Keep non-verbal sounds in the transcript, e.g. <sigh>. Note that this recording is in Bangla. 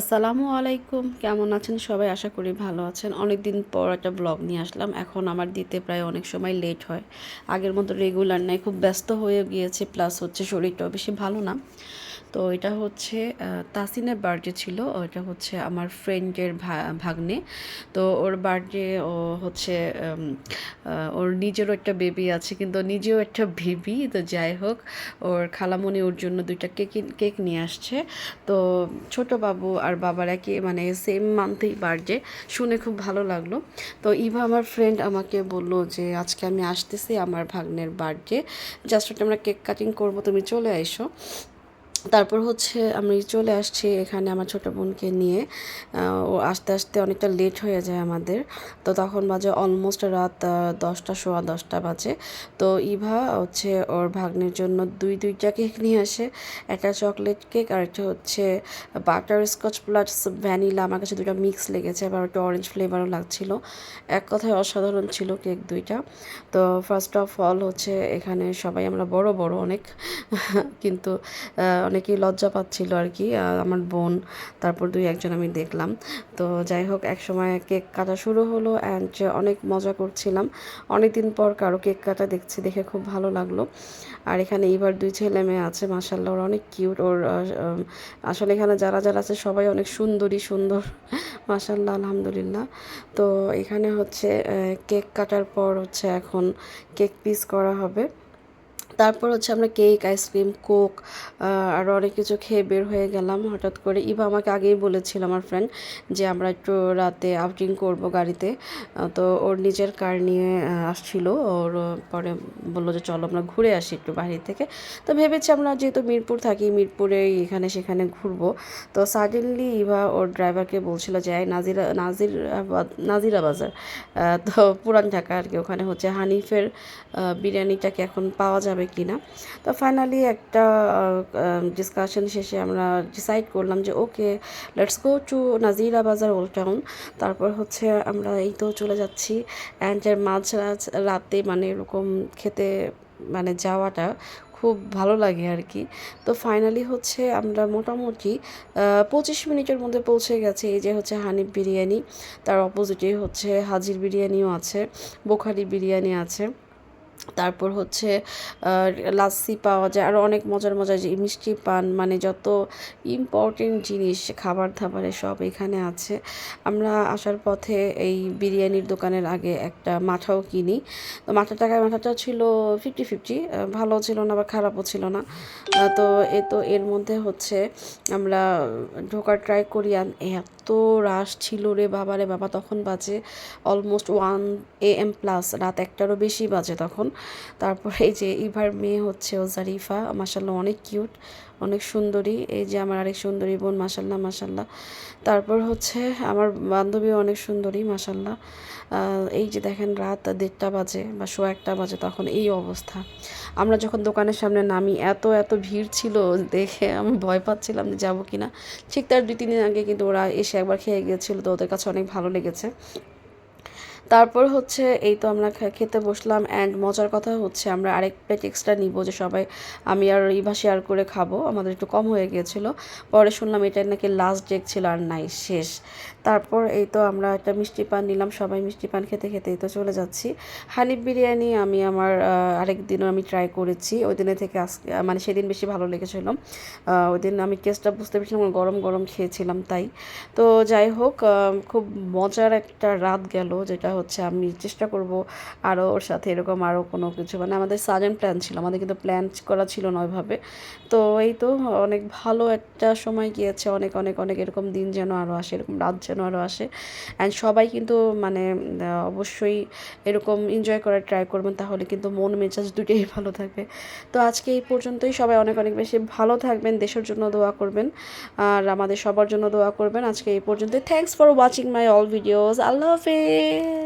আসসালামু আলাইকুম। কেমন আছেন সবাই? আশা করি ভালো আছেন। অনেক দিন পর একটা ব্লগ নিয়ে আসলাম। এখন আমার দিতে প্রায় অনেক সময় লেট হয়। আগের মতো রেগুলার নাই। খুব ব্যস্ত হয়ে গিয়েছে। প্লাস হচ্ছে শরীরটাও বেশি ভালো না। তো এটা হচ্ছে তাসিনের বার্থডে ছিল। এটা হচ্ছে আমার ফ্রেন্ডের ভাগ্নে। তো ওর বার্থডে, ও হচ্ছে ওর নিজেরও একটা বেবি আছে, কিন্তু নিজেও একটা বেবি। তো যাই হোক, ওর খালামণি ওর জন্য দুইটা কেক কেক নিয়ে আসছে। তো ছোট বাবু আর বাবার একই মানে সেম মান্থেই বার্থডে। শুনে খুব ভালো লাগল। তো ইভা আমার ফ্রেন্ড আমাকে বলল যে, আজকে আমি আসতেছি আমার ভাগ্নের বার্থডে। জাস্ট আমরা কেক কাটিং করব, তুমি চলে এসো তারপর হচ্ছে আমি চলে আসছি এখানে আমার ছোটো বোনকে নিয়ে। ও আস্তে আস্তে অনেকটা লেট হয়ে যায় আমাদের। তো তখন বাজে অলমোস্ট রাত দশটা সোয়া দশটা বাজে। তো ইভা হচ্ছে ওর ভাগ্নের জন্য দুই দুইটা কেক নিয়ে আসে। একটা চকলেট কেক আর একটা হচ্ছে বাটার স্কচ প্লাস ভ্যানিলা আমার কাছে দুটো মিক্স লেগেছে আবার একটা অরেঞ্জ ফ্লেভারও লাগছিল। এক কথায় অসাধারণ ছিল কেক দুইটা। তো ফার্স্ট অফ অল হচ্ছে এখানে সবাই আমরা বড় বড় অনেক। <laughs> কিন্তু আহ, অনেকেই লজ্জা পাচ্ছিল আর কি আমার বোন, তারপর দুই একজন আমি দেখলাম। তো যাই হোক, এক সময় কেক কাটা শুরু হলো অ্যান্ড অনেক মজা করছিলাম। অনেক দিন পর কারও কেক কাটা দেখছি, দেখে খুব ভালো লাগল। আর এখানে এইবার দুই ছেলে মেয়ে আছে মাসাল্লাহ ওরা অনেক কিউট ওর আসলে এখানে যারা যারা আছে, সবাই অনেক সুন্দরী, সুন্দর। <laughs> মাসাল্লাহ আলহামদুলিল্লাহ। তো এখানে হচ্ছে কেক কাটার পর হচ্ছে এখন কেক পিস করা হবে। তারপর হচ্ছে আমরা কেক আইসক্রিম কোক আর অনেক কিছু খেয়ে বের হয়ে গেলাম হঠাৎ করে। ইভা আমাকে আগেই বলেছিল আমার ফ্রেন্ড যে আমরা একটু রাতে আউটিং করব গাড়িতে। তো ওর নিজের কার নিয়ে আসছিল। ওর পরে বলল যে চলো আমরা ঘুরে আসি একটু বাইরে থেকে। তো ভেবেছি আমরা যেহেতু মিরপুর থাকি মিরপুরে এখানে সেখানে ঘুরবো। তো সাডেনলি ইভা ওর ড্রাইভারকে বলছিল যে নাজিরা নাজির নাজিরা বাজার তো পুরান ঢাকা আর কি ওখানে হচ্ছে হানিফের আহ, বিরিয়ানিটা কি এখন পাওয়া যাবে কি না তো ফাইনালি একটা ডিসকাশন শেষে আমরা ডিসাইড করলাম যে okay let's go to Nazira Bazar old town তারপর হচ্ছে আমরা এই তো চলে যাচ্ছি। অ্যান্ড মাঝ রাতে মানে এরকম খেতে মানে যাওয়াটা খুব ভালো লাগে আর কি। তো ফাইনালি হচ্ছে আমরা মোটামুটি পঁচিশ মিনিটের মধ্যে পৌঁছে গেছি। এই যে হচ্ছে হানিফ বিরিয়ানি, তার অপোজিটে হচ্ছে হাজির বিরিয়ানিও আছে, বোখারি বিরিয়ানি আছে। তারপর হচ্ছে লাচ্ছি পাওয়া যায় আরও অনেক মজার মজার যে মিষ্টি পান মানে যত ইম্পর্টেন্ট জিনিস, খাবার দাবারে সব এখানে আছে। আমরা আসার পথে এই বিরিয়ানির দোকানের আগে একটা মাঠাও কিনি। তো মাঠা টাকায়, মাঠাটা ছিল ফিফটি ফিফটি ভালো ছিল না বা খারাপও ছিল না। তো এ, তো এর মধ্যে হচ্ছে আমরা ঢোকার ট্রাই করি এত রাশ ছিল রে বাবা রে বাবা, তখন বাজে almost one A M plus রাত একটারও বেশি বাজে তখন। তারপর এই যে ইভার মেয়ে হচ্ছে ও জারিফা মাসাল্লাহ অনেক কিউট, অনেক সুন্দরী। এই যে আমার আরেক সুন্দরী বোন মাসাল্লাহ মাসাল্লাহ তারপর হচ্ছে আমার বান্ধবীও অনেক সুন্দরী মাসাল্লাহ এই যে দেখেন রাত দেড়টা বাজে বা শো একটা বাজে তখন এই অবস্থা। আমরা যখন দোকানের সামনে নামি, এত এত ভিড় ছিল দেখে আমি ভয় পাচ্ছিলাম যে যাব কি না ঠিক তার দুই, তিন দিন আগে কিন্তু ওরা এসে একবার খেয়ে গিয়েছিল তো ওদের কাছে অনেক ভালো লেগেছে। তারপর হচ্ছে এই তো আমরা খেতে বসলাম অ্যান্ড মজার কথা হচ্ছে আমরা আরেক প্লেট এক্সট্রা নিব যে সবাই আমি আর ইভা শেয়ার করে খাব, আমাদের একটু কম হয়ে গিয়েছিল। পরে শুনলাম এটা নাকি লাস্ট ডেক ছিল আর নাই, শেষ। তারপর এই তো আমরা একটা মিষ্টি পান নিলাম, সবাই মিষ্টি পান খেতে খেতে এই তো চলে যাচ্ছি। হানিফ বিরিয়ানি আমি আমার আরেক দিনও আমি ট্রাই করেছি। ওই দিনে থেকে আজকে মানে সেদিন বেশি ভালো লেগেছিল। ওই দিন আমি টেস্টটা বুঝতে পেরেছিলাম গরম গরম খেয়েছিলাম তাই। তো যাই হোক খুব মজার একটা রাত গেল, যেটা হচ্ছে আমি চেষ্টা করব আরও ওর সাথে এরকম আরও কোনো কিছু। মানে আমাদের সাজেন প্ল্যান ছিল, আমাদের কিন্তু প্ল্যান করা ছিল না ওইভাবে। তো এই তো অনেক ভালো একটা সময় গিয়েছে, অনেক অনেক অনেক এরকম দিন যেন আরও আসে, এরকম রাত যেন আরও আসে। অ্যান্ড সবাই কিন্তু মানে অবশ্যই এরকম এনজয় করার ট্রাই করবেন, তাহলে কিন্তু মন মেজাজ দুটোই ভালো থাকবে। তো আজকে এই পর্যন্তই, সবাই অনেক অনেক বেশি ভালো থাকবেন, দেশের জন্য দোয়া করবেন, আর আমাদের সবার জন্য দোয়া করবেন। আজকে এই পর্যন্তই। Thanks for watching my all videos আল্লাহ হাফেজ